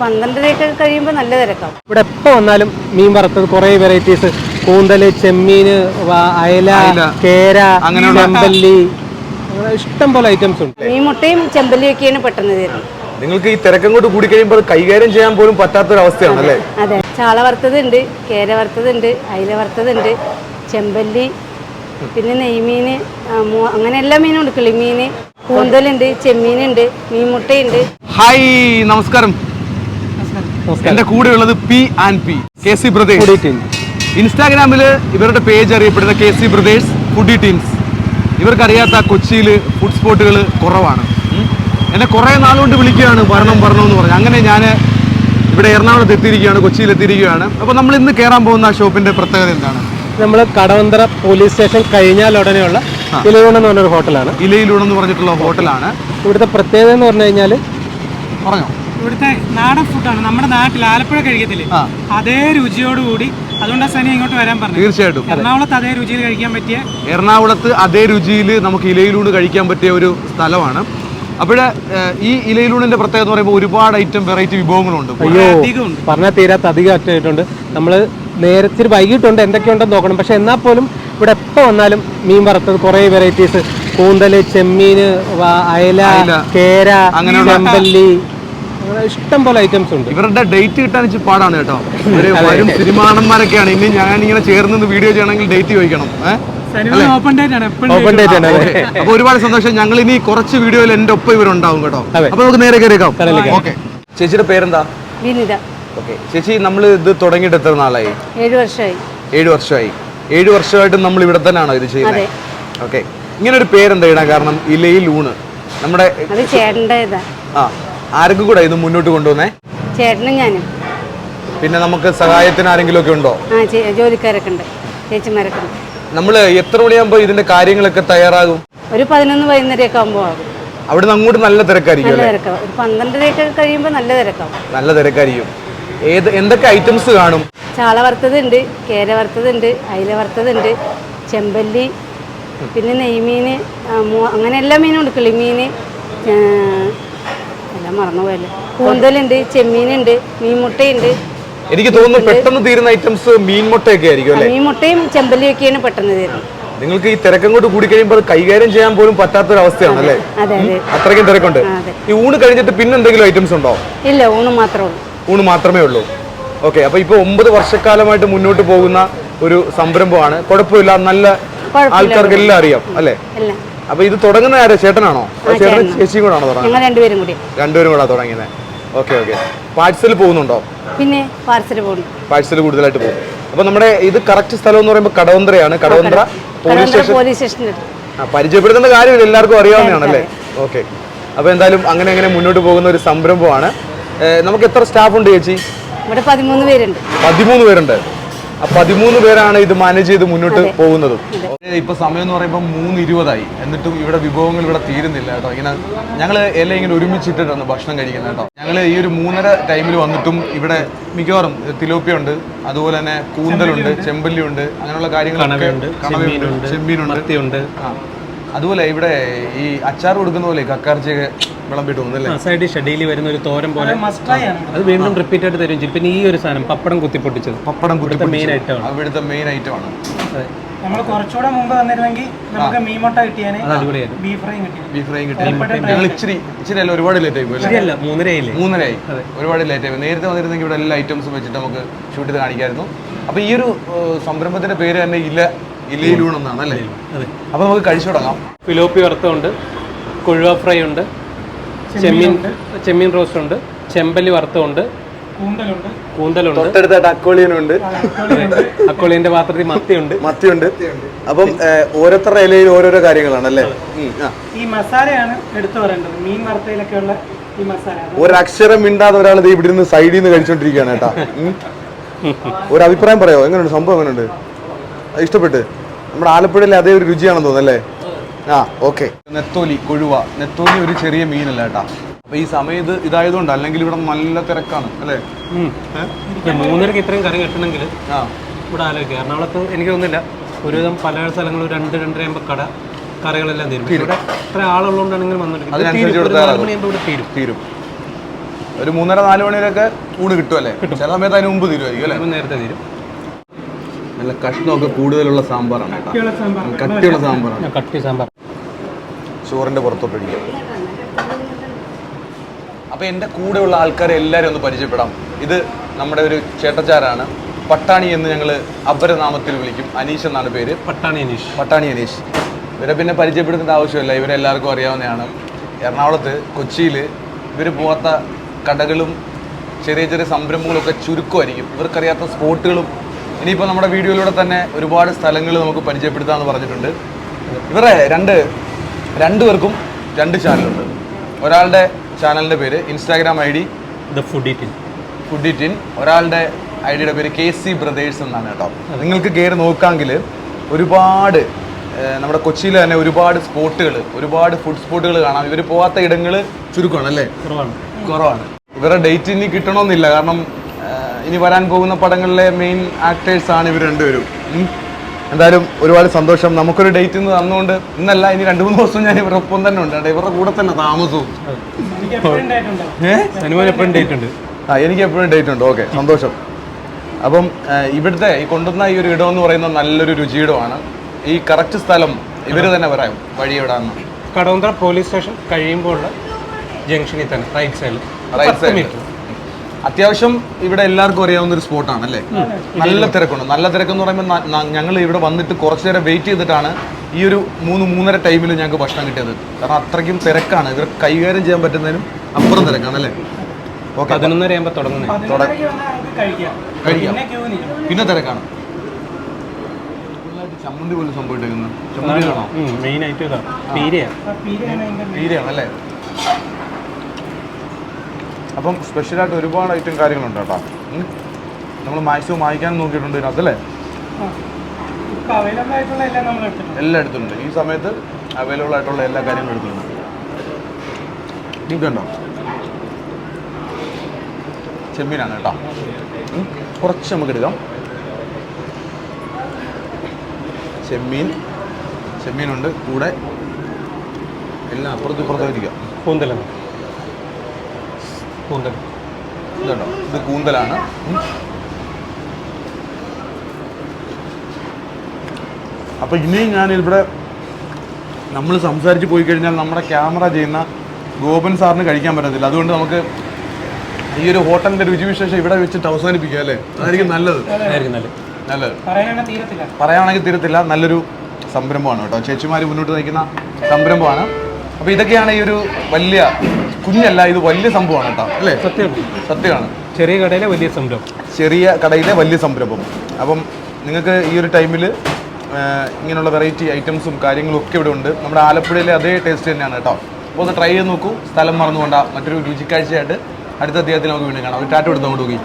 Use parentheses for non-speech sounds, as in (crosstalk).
പന്ത്രണ്ടരയൊക്കെ കഴിയുമ്പോൾ നല്ല തിരക്കാവും. ഇവിടെ എപ്പോൾ വന്നാലും മീൻ വറുത്തത് കുറേ വെറൈറ്റീസ് കൂന്തൽ ചെമ്മീന് വ- അയല കേര ചെമ്പല്ലി. ഇഷ്ടം പോലെ ഐറ്റംസ് ഉണ്ട്. മീൻ മുട്ടയും ചെമ്പല്ലിയൊക്കെയാണ് പെട്ടെന്ന് തരുന്നത്. നിങ്ങൾക്ക് ഈ തിരക്കം കൊണ്ട് കൂടി കഴിയുമ്പോൾ അത് കൈകാര്യം ചെയ്യാൻ പോലും പറ്റാത്ത അവസ്ഥയാണ് അല്ലേ? അതെ. ചാള വറുത്തതുണ്ട് കേര വറുത്തതുണ്ട് അയില വറുത്തതുണ്ട് ചെമ്പല്ലി പിന്നെ നെയ്മീൻ അങ്ങനെ എല്ലാ മീനും ഉണ്ട്. കിളിമീൻ കൂന്തലുണ്ട് ചെമ്മീനുണ്ട് മീൻമുട്ടയുണ്ട് ഹായ് നമസ്കാരം. എന്റെ കൂടെ ഉള്ളത് P and P K C brothers ഇൻസ്റ്റാഗ്രാമിൽ ഇവരുടെ പേജ് അറിയപ്പെടുന്ന K C brothers foodie teams ഇവർക്കറിയാത്ത കൊച്ചിയിൽ ഫുഡ് സ്പോട്ടുകൾ കുറവാണ്. എന്നെ കുറേ നാളുകൊണ്ട് വിളിക്കുകയാണ് വരണം വരണം എന്ന് പറഞ്ഞു. അങ്ങനെ ഞാൻ ഇവിടെ എറണാകുളത്ത് എത്തിയിരിക്കുകയാണ് കൊച്ചിയിൽ എത്തിയിരിക്കുകയാണ്. അപ്പോൾ നമ്മൾ ഇന്ന് കയറാൻ പോകുന്ന ആ ഷോപ്പിന്റെ പ്രത്യേകത എന്താണ്? നമ്മൾ കടവന്തര പോലീസ് സ്റ്റേഷൻ കഴിഞ്ഞാൽ ഉടനെയുള്ള ഇലയൂൺ എന്ന് പറഞ്ഞൊരു ഹോട്ടലാണ് ഇലയിലൂടെന്ന് പറഞ്ഞിട്ടുള്ള ഹോട്ടലാണ് ഇവിടുത്തെ പ്രത്യേകത എന്ന് പറഞ്ഞു കഴിഞ്ഞാൽ പറഞ്ഞോ? ഇവിടുത്തെ നാടൻ ഫുഡാണ് നമ്മുടെ നാട്ടിൽ ആലപ്പുഴ കഴിക്കത്തില്ലേ. അതേ രുചിയോടുകൂടി അതുകൊണ്ടാണ് സനി ഇങ്ങോട്ട് വരാൻ പറഞ്ഞു. തീർച്ചയായിട്ടും. എറണാകുളത്ത് അതേ രുചിയിൽ കഴിക്കാൻ പറ്റിയ എറണാകുളത്ത് അതേ രുചിയിൽ നമുക്ക് ഇലയിലൂടെ കഴിക്കാൻ പറ്റിയ ഒരു സ്ഥലമാണ്. അപ്പോൾ ഈ ഇലയിലൂണിന്റെ പ്രത്യേകത എന്ന് പറയുമ്പോൾ ഒരുപാട് ഐറ്റം വെറൈറ്റി വിഭവങ്ങളുണ്ട്. അയ്യോ പറഞ്ഞാൽ തീരാത്ത അധികം അറ്റായിട്ടുണ്ട് നമ്മൾ നേരത്തെ ഇച്ചിരി വൈകിട്ടുണ്ട് എന്തൊക്കെയുണ്ടെന്ന് നോക്കണം. പക്ഷെ എന്നാൽ പോലും ഇവിടെ എപ്പോൾ വന്നാലും മീൻ വറുത്തത് കുറേ വെറൈറ്റീസ് കൂന്തൽ ചെമ്മീന് അയല കേര ചെമ്പല്ലി അങ്ങനെ ഇഷ്ടം പോലെ ഐറ്റംസ് ഉണ്ട്. ഇവരുടെ ഡേറ്റ് കിട്ടാൻ ഇച്ചിരി പാടാണ് കേട്ടോ. ഇവർ വരും സിനിമാണന്മാരൊക്കെയാണ്. ഇനി ഞാൻ ഇങ്ങനെ ചേർന്ന് വീഡിയോ ചെയ്യണമെങ്കിൽ ഡേറ്റ് ചോദിക്കണം. ഓപ്പൺ ഡേറ്റ് ആണ് എപ്പോഴും ഓപ്പൺ ഡേറ്റ് ആണ് അതെ. അപ്പൊ ഒരുപാട് സന്തോഷം. ഞങ്ങൾ ഇനി കുറച്ച് വീഡിയോയിൽ എന്റെ ഒപ്പം ഇവരുണ്ടാവും കേട്ടോ. അപ്പൊ നമുക്ക് നേരെ കയറിയേക്കാം. ഓക്കെ. ചേച്ചിയുടെ പേരെന്താ? വിനിത. ഓക്കെ. ചേച്ചി നമ്മൾ ഇത് തുടങ്ങിയിട്ട് എത്ര നാളായി? ഏഴ് വർഷമായി ഏഴ് വർഷമായി. ഏഴ് വർഷമായിട്ട് നമ്മൾ ഇവിടെ തന്നെയാണോ ഇത് ചെയ്യുന്നത്. ഓക്കെ. ഇങ്ങനെ ഒരു പേരെന്താ ഇടാൻ കാരണം? ഇലയിൽ ഊണ്. നമ്മുടെ അത് ചേട്ടന്റെ ഇതാ ആ. ആർക്കും കൂടെ ഇത് മുന്നോട്ട് കൊണ്ടുവന്നേ? ചേട്ടനും ഞാനും. പിന്നെ നമുക്ക് സഹായത്തിന് ആരെങ്കിലും ഒക്കെ ഉണ്ടോ? ആ ചേ- ജോലിക്കാരൊക്കെ ഉണ്ട്. ചേച്ചിമാരൊക്കെ ഉണ്ട്. നമ്മൾ എത്ര മണിയാകുമ്പോൾ ഇതിന്റെ കാര്യങ്ങളൊക്കെ തയ്യാറാകും? ഒരു പതിനൊന്ന് വൈകുന്നേരമൊക്കെ ആകുമ്പോൾ ആകും. അവിടെ അങ്ങോട്ട് നല്ല തിരക്കായിരിക്കും നല്ല അല്ലേ? തിരക്കാവും. ഒരു പന്ത്രണ്ടരയൊക്കെ കഴിയുമ്പോൾ നല്ല തിരക്കാവും. നല്ല തിരക്കായിരിക്കും. ഏത് എന്തൊക്കെ ഐറ്റംസ് കാണും? ചാള വറുത്തതുണ്ട് കേര വറുത്തതുണ്ട് അയില വറുത്തതുണ്ട് ചെമ്പല്ലി പിന്നെ നെയ്മീൻ അങ്ങനെ എല്ലാ മീനും ഉണ്ട്. കിളിമീൻ എല്ലാം മറന്നുപോയല്ലേ? കൂന്തലുണ്ട് ചെമ്മീനുണ്ട് മീൻമുട്ടയുണ്ട്. എനിക്ക് തോന്നുന്നു പെട്ടെന്ന് തീരുന്ന ഐറ്റംസ് മീൻമുട്ടയൊക്കെ ആയിരിക്കും അല്ലേ? മീൻമുട്ടയും ചെമ്പല്ലിയൊക്കെയാണ് പെട്ടെന്ന് തീരുന്നത്. നിങ്ങൾക്ക് ഈ തിരക്കം കൊണ്ട് കൂടി കഴിയുമ്പോൾ കൈകാര്യം ചെയ്യാൻ പോലും പറ്റാത്ത അല്ലേ? അവസ്ഥയാണ് അല്ലേ അത്രയ്ക്കും തിരക്കുണ്ട്. ഈ ഊണ് കഴിഞ്ഞിട്ട് പിന്നെ എന്തെങ്കിലും ഐറ്റംസ് ഉണ്ടോ? ഇല്ല ഊണ് മാത്രമേ ഉള്ളൂ. ഊണ് മാത്രമേ ഉള്ളൂ. ഓക്കെ അപ്പൊ ഇപ്പൊ ഒമ്പത് വർഷക്കാലമായിട്ട് മുന്നോട്ട് പോകുന്ന ഒരു സംരംഭമാണ്. കുഴപ്പമില്ല നല്ല. ആൾക്കാർക്ക് എല്ലാം അറിയാം അല്ലേ? അപ്പൊ ഇത് തുടങ്ങുന്ന ആരാ? ചേട്ടനാണോ? അതോ ചേട്ടനും ചേച്ചിയും ആണോ തുടങ്ങുന്നത്? രണ്ടുപേരും കൂടി. രണ്ടുപേരും കൂടാ തുടങ്ങിയത് ഓക്കെ ഓക്കെ. പാഴ്സൽ പോകുന്നുണ്ടോ? പിന്നെ പാഴ്സൽ പോകുന്നു. പാഴ്സൽ കൂടുതലായിട്ട് പോകും. അപ്പൊ നമ്മുടെ ഇത് കറക്റ്റ് സ്ഥലം എന്ന് പറയുമ്പോൾ കടവന്ത്രയാണ്. കടവന്ത്ര പോലീസ് സ്റ്റേഷൻ പരിചയപ്പെടുത്തുന്ന പരിചയപ്പെടുത്തേണ്ട കാര്യമില്ല. എല്ലാവർക്കും അറിയാവുന്നതാണല്ലേ? ഓക്കെ. അപ്പൊ എന്തായാലും അങ്ങനെ അങ്ങനെ മുന്നോട്ട് പോകുന്ന ഒരു സംരംഭമാണ്. നമുക്ക് എത്ര സ്റ്റാഫ് ഉണ്ട് ചേച്ചി? ഇവിടെ പതിമൂന്ന് പേരുണ്ട്. പതിമൂന്ന് പേരുണ്ട്. പതിമൂന്ന് പേരാണ് ഇത് മാനേജ് ചെയ്ത് മുന്നോട്ട് പോകുന്നതും. ഇപ്പൊ സമയം എന്ന് പറയുമ്പോൾ മൂന്ന് ഇരുപതായി. എന്നിട്ടും ഇവിടെ വിഭവങ്ങൾ ഇവിടെ തീരുന്നില്ല കേട്ടോ. ഇങ്ങനെ ഞങ്ങൾ എല്ലാം ഇങ്ങനെ ഒരുമിച്ചിട്ടിട്ടാണ് ഭക്ഷണം കഴിക്കുന്നത് കേട്ടോ. ഞങ്ങൾ ഈ ഒരു മൂന്നര ടൈമിൽ വന്നിട്ടും ഇവിടെ മിക്കവാറും തിലോപ്പിയ ഉണ്ട് അതുപോലെ തന്നെ കൂന്തലുണ്ട് ചെമ്പല്ലിയുണ്ട്. അങ്ങനെയുള്ള കാര്യങ്ങളൊക്കെ ചെമ്മീനുണ്ട് അതുപോലെ ഇവിടെ ഈ അച്ചാർ കൊടുക്കുന്ന പോലെ കക്കാർച്ചിയൊക്കെ വിളമ്പിട്ട് തോന്നുന്നല്ലേ സൈഡ് ഡിഷ് ഡെയിലി വരുന്ന ഒരു തോരൻ പോലെ. അത് വീണ്ടും റിപ്പീറ്റ് ആയിട്ട് തരും ചെയ്യും. പിന്നെ ഈ ഒരു സാധനം പപ്പടം കുത്തിപ്പൊട്ടിച്ചത് പപ്പടം കുത്തി മെയിൻ ഐറ്റമാണ് അവിടുത്തെ മെയിൻ ഐറ്റം ആണ്. നമ്മൾ കുറച്ചുകൂടെ മുമ്പ് വന്നിരുന്നെങ്കിൽ നമുക്ക് മീൻമുട്ട കിട്ടിയാനെ അത് അടിപൊളിയായിരുന്നു. ബീഫ് ഫ്രൈ കിട്ടിയത് ബീഫ് ഫ്രൈ കിട്ടി. ഞങ്ങൾ ഇച്ചിരി ഇച്ചിരി അല്ല ഒരുപാട് ലേറ്റ് ആയി പോയി അല്ലേ? ശരിയല്ല മൂന്നരയില്ലേ മൂന്നരയായി. ഒരുപാട് ലേറ്റ് ആയി നേരത്തെ വന്നിരുന്നെങ്കിൽ ഇവിടെ എല്ലാ ഐറ്റംസും വെച്ചിട്ട് നമുക്ക് ഷൂട്ട് ചെയ്ത് കാണിക്കായിരുന്നു. അപ്പൊ ഈ ഒരു സംരംഭത്തിന്റെ പേര് തന്നെ ഇല ഇലയിലൂണെന്നാണ് അല്ലേ? അതെ. അപ്പോൾ നമുക്ക് കഴിച്ചു തുടങ്ങാം. ഫിലോപ്പി വറുത്തമുണ്ട് കൊഴുവ ഫ്രൈ ഉണ്ട്. ചെമ്മീൻ ചെമ്മീൻ റോസ്റ്റ് ഉണ്ട്. ചെമ്പല്ലി വറുത്തമുണ്ട് കൂന്തലുണ്ട്. കൂന്തലുണ്ട്. തൊട്ടടുത്തായിട്ട് അക്കോളിയനുണ്ട് (laughs) അക്കോളിയന്റെ പാത്രത്തിൽ മത്തിയുണ്ട്. മത്തിയുണ്ട്. അപ്പം ഓരോരുത്തരുടെ ഇലയിൽ ഓരോരോ കാര്യങ്ങളാണ് അല്ലേ? ഈ മസാലയാണ് എടുത്തു പറയേണ്ടത്. മീൻ വറുത്തയിലൊക്കെ ഉള്ള ഈ മസാല. ഒരക്ഷരം മിണ്ടാതെ ഒരാൾ ദേ ഇവിടെ നിന്ന് സൈഡിൽ നിന്ന് കഴിച്ചോണ്ടിരിക്കുകയാണ് കേട്ടാ. ഒരു അഭിപ്രായം പറയോ? എങ്ങനെയുണ്ട് സംഭവം എങ്ങനെയുണ്ട് ഇഷ്ടപ്പെട്ട്? നമ്മുടെ ആലപ്പുഴയിലെ അതേ ഒരു രുചിയാണെന്ന് തോന്നുന്നല്ലേ? ആ ഓക്കെ നെത്തോലി കൊഴുവ. നെത്തോലി ഒരു ചെറിയ മീനല്ല കേട്ടാ. അപ്പൊ ഈ സമയത്ത് ഇതായതുകൊണ്ട് അല്ലെങ്കിൽ ഇവിടെ നല്ല തിരക്കാണ് അല്ലേ. മൂന്നരക്ക് ഇത്രയും കറി കിട്ടണമെങ്കിൽ ആ. ഇവിടെ ആലോചിക്കുക എറണാകുളത്ത് എനിക്ക് തോന്നുന്നില്ല. ഒരുവിധം പല സ്ഥലങ്ങളും രണ്ട് രണ്ടര ആകുമ്പോൾ കട കറികളെല്ലാം തീരും. ഇവിടെ ഇത്ര ആളുള്ളതുകൊണ്ടാണെങ്കിൽ ഇവിടെ തീരും. തീരും. ഒരു മൂന്നര നാല് മണിവരെയൊക്കെ ഊണ് കിട്ടും അല്ലേ? ചില സമയത്ത് അതിന് മുമ്പ് തീരുമായിരിക്കും അല്ലേ? നേരത്തെ തീരും. നല്ല കഷ്ണമൊക്കെ കൂടുതലുള്ള സാമ്പാറാണ് കട്ടിയുള്ള സാമ്പാറാണ്. കട്ടി സാമ്പാർ. ചോറിന്റെ പുറത്തോട്ട് അപ്പോൾ അപ്പൊ എന്റെ കൂടെയുള്ള ആൾക്കാരെ എല്ലാവരും ഒന്ന് പരിചയപ്പെടാം. ഇത് നമ്മുടെ ഒരു ചേട്ടച്ചാരാണ്. പട്ടാണി എന്ന് ഞങ്ങൾ അപരനാമത്തിൽ വിളിക്കും. അനീഷ് എന്നാണ് പേര്. പട്ടാണി അനീഷ്. പട്ടാണി അനീഷ്. ഇവരെ പിന്നെ പരിചയപ്പെടുത്തേണ്ട ആവശ്യമില്ല. ഇവരെല്ലാവർക്കും അറിയാവുന്നതാണ്. എറണാകുളത്ത് കൊച്ചിയിൽ ഇവർ പോകാത്ത കടകളും ചെറിയ ചെറിയ സംരംഭങ്ങളൊക്കെ ചുരുക്കമായിരിക്കും. ഇവർക്കറിയാത്ത സ്പോട്ടുകളും ഇനിയിപ്പോൾ നമ്മുടെ വീഡിയോയിലൂടെ തന്നെ ഒരുപാട് സ്ഥലങ്ങൾ നമുക്ക് പരിചയപ്പെടുത്താമെന്ന് പറഞ്ഞിട്ടുണ്ട്. ഇവരെ രണ്ട് രണ്ടുപേർക്കും രണ്ട് ചാനലുണ്ട്. ഒരാളുടെ ചാനലിന്റെ പേര് Instagram I D the food eating foodie tin. ഒരാളുടെ ഐഡിയുടെ പേര് കെ സി ബ്രദേഴ്സ് എന്നാണ് കേട്ടോ. നിങ്ങൾക്ക് കയറി നോക്കാമെങ്കിൽ ഒരുപാട് നമ്മുടെ കൊച്ചിയിൽ തന്നെ ഒരുപാട് സ്പോട്ടുകൾ ഒരുപാട് ഫുഡ് സ്പോട്ടുകൾ കാണാം. ഇവർ പോകാത്ത ഇടങ്ങൾ ചുരുക്കമാണ് അല്ലേ? കുറവാണ്. കുറവാണ്. ഇവരുടെ ഡേറ്റ് ഇനി കിട്ടണമെന്നില്ല. കാരണം ഇനി വരാൻ പോകുന്ന പടങ്ങളിലെ മെയിൻ ആക്ടേഴ്സ് ആണ് ഇവർ രണ്ടുപേരും. എന്തായാലും ഒരുപാട് സന്തോഷം. നമുക്കൊരു ഡേറ്റ് ഇന്ന് തന്നുകൊണ്ട് ഇന്നല്ല ഇനി രണ്ടു മൂന്ന് ദിവസം ഞാൻ ഇവരുടെ ഒപ്പം തന്നെ ഉണ്ട്. ഇവരുടെ കൂടെ തന്നെ താമസവും. എനിക്ക് എപ്പോഴും ഉണ്ടായിട്ടുണ്ട് ഏഹ് സിനിമ എപ്പോഴും ഡേറ്റ് ഉണ്ട്. ആ എനിക്ക് എപ്പോഴും ഡേറ്റ് ഉണ്ട്. ഓക്കെ സന്തോഷം. അപ്പം ഇവിടുത്തെ ഈ കൊണ്ടുവന്ന ഈ ഒരു ഇടം എന്ന് പറയുന്ന നല്ലൊരു രുചിയിടമാണ്. ഈ കറക്റ്റ് സ്ഥലം ഇവർ തന്നെ പറയാം വഴി എവിടാന്ന് കടവന്ത്ര പോലീസ് സ്റ്റേഷൻ കഴിയുമ്പോൾ ജംഗ്ഷനിൽ തന്നെ റൈറ്റ് സൈഡിൽ റൈറ്റ് സൈഡ് അത്യാവശ്യം ഇവിടെ എല്ലാവർക്കും അറിയാവുന്ന ഒരു സ്പോട്ടാണ് അല്ലേ? നല്ല തിരക്കുണ്ട്. നല്ല തിരക്കെന്ന് പറയുമ്പോൾ ഞങ്ങൾ ഇവിടെ വന്നിട്ട് കുറച്ചു നേരം വെയിറ്റ് ചെയ്തിട്ടാണ് ഈ ഒരു മൂന്ന് മൂന്നര ടൈമിൽ ഞങ്ങൾക്ക് ഭക്ഷണം കിട്ടിയത്. കാരണം അത്രയ്ക്കും തിരക്കാണ്. ഇവർ കൈകാര്യം ചെയ്യാൻ പറ്റുന്നതിനും അപ്പുറം തിരക്കാണ് അല്ലേ? ഓക്കെ പതിനൊന്നര ആകുമ്പോൾ തുടങ്ങുന്നത് കഴിക്കാം. പിന്നെ ക്യൂ നിൽക്കണം പിന്നെ തിരക്കാണ്. ചമ്മന്തി പോലും സംഭവിച്ചിരിക്കുന്നത് ചമ്മന്തിയാണോ മെയിൻ ആയിട്ട് ഇതാ. പീരയാണ് അല്ലേ അപ്പം സ്പെഷ്യലായിട്ട് ഒരുപാട് ഐറ്റം കാര്യങ്ങളുണ്ട് കേട്ടോ. നമ്മൾ മാക്സിമം വാങ്ങിക്കാൻ നോക്കിയിട്ടുണ്ട് ഇതിനകത്ത് അല്ലേ? ഇപ്പം അവൈലബിൾ ആയിട്ടുള്ള എല്ലാം നമ്മൾ എടുത്തിട്ടുണ്ട്. ഈ സമയത്ത് അവൈലബിൾ ആയിട്ടുള്ള എല്ലാ കാര്യങ്ങളും എടുത്തിട്ടുണ്ട്. നിങ്ങൾക്കുണ്ടോ ചെമ്മീനാണ് കേട്ടോ. കുറച്ച് നമുക്ക് എടുക്കാം ചെമ്മീൻ. ചെമ്മീനുണ്ട്. കൂടെ എല്ലാം അപ്പുറത്ത് ഇപ്പുറത്തും ഇരിക്കാം. കൂന്തലാണ് കൂന്തൽ. ഇതുണ്ടോ? ഇത് കൂന്തലാണ്. അപ്പോൾ അപ്പൊ ഇനിയും ഞാൻ ഇവിടെ നമ്മൾ സംസാരിച്ച് പോയി കഴിഞ്ഞാൽ നമ്മുടെ ക്യാമറ ചെയ്യുന്ന ഗോപൻ സാറിന് കഴിക്കാൻ പറ്റത്തില്ല. അതുകൊണ്ട് നമുക്ക് ഈ ഒരു ഹോട്ടലിന്റെ രുചിവിശേഷം ഇവിടെ വെച്ചിട്ട് അവസാനിപ്പിക്കുക അല്ലേ? അതായിരിക്കും നല്ലത്. നല്ലത്. പറയാണെങ്കിൽ തീരത്തില്ല. പറയുകയാണെങ്കിൽ തീരത്തില്ല. നല്ലൊരു സംരംഭമാണ് കേട്ടോ. ചേച്ചിമാർ മുന്നോട്ട് നയിക്കുന്ന സംരംഭമാണ്. അപ്പോൾ ഇതൊക്കെയാണ് ഈ ഒരു വലിയ കുഞ്ഞല്ല ഇത് വലിയ സംഭവമാണ് കേട്ടോ. അല്ലേ? സത്യം. സത്യമാണ്. ചെറിയ കടയിലെ വലിയ സംരംഭം. ചെറിയ കടയിലെ വലിയ സംരംഭം. അപ്പം നിങ്ങൾക്ക് ഈ ഒരു ടൈമിൽ ഇങ്ങനെയുള്ള വെറൈറ്റി ഐറ്റംസും കാര്യങ്ങളും ഒക്കെ ഇവിടെ ഉണ്ട്. നമ്മുടെ ആലപ്പുഴയിലെ അതേ ടേസ്റ്റ് തന്നെയാണ് കേട്ടോ. അപ്പോൾ ഒന്ന് ട്രൈ ചെയ്ത് നോക്കൂ. സ്ഥലം മറന്നുകൊണ്ട മറ്റൊരു രുചിക്കാഴ്ചയായിട്ട് അടുത്ത അധ്യായത്തിൽ നമുക്ക് വീണ്ടും കാണാം. ഒരു ടാറ്റ എടുത്ത് അങ്ങോട്ട് നോക്കി.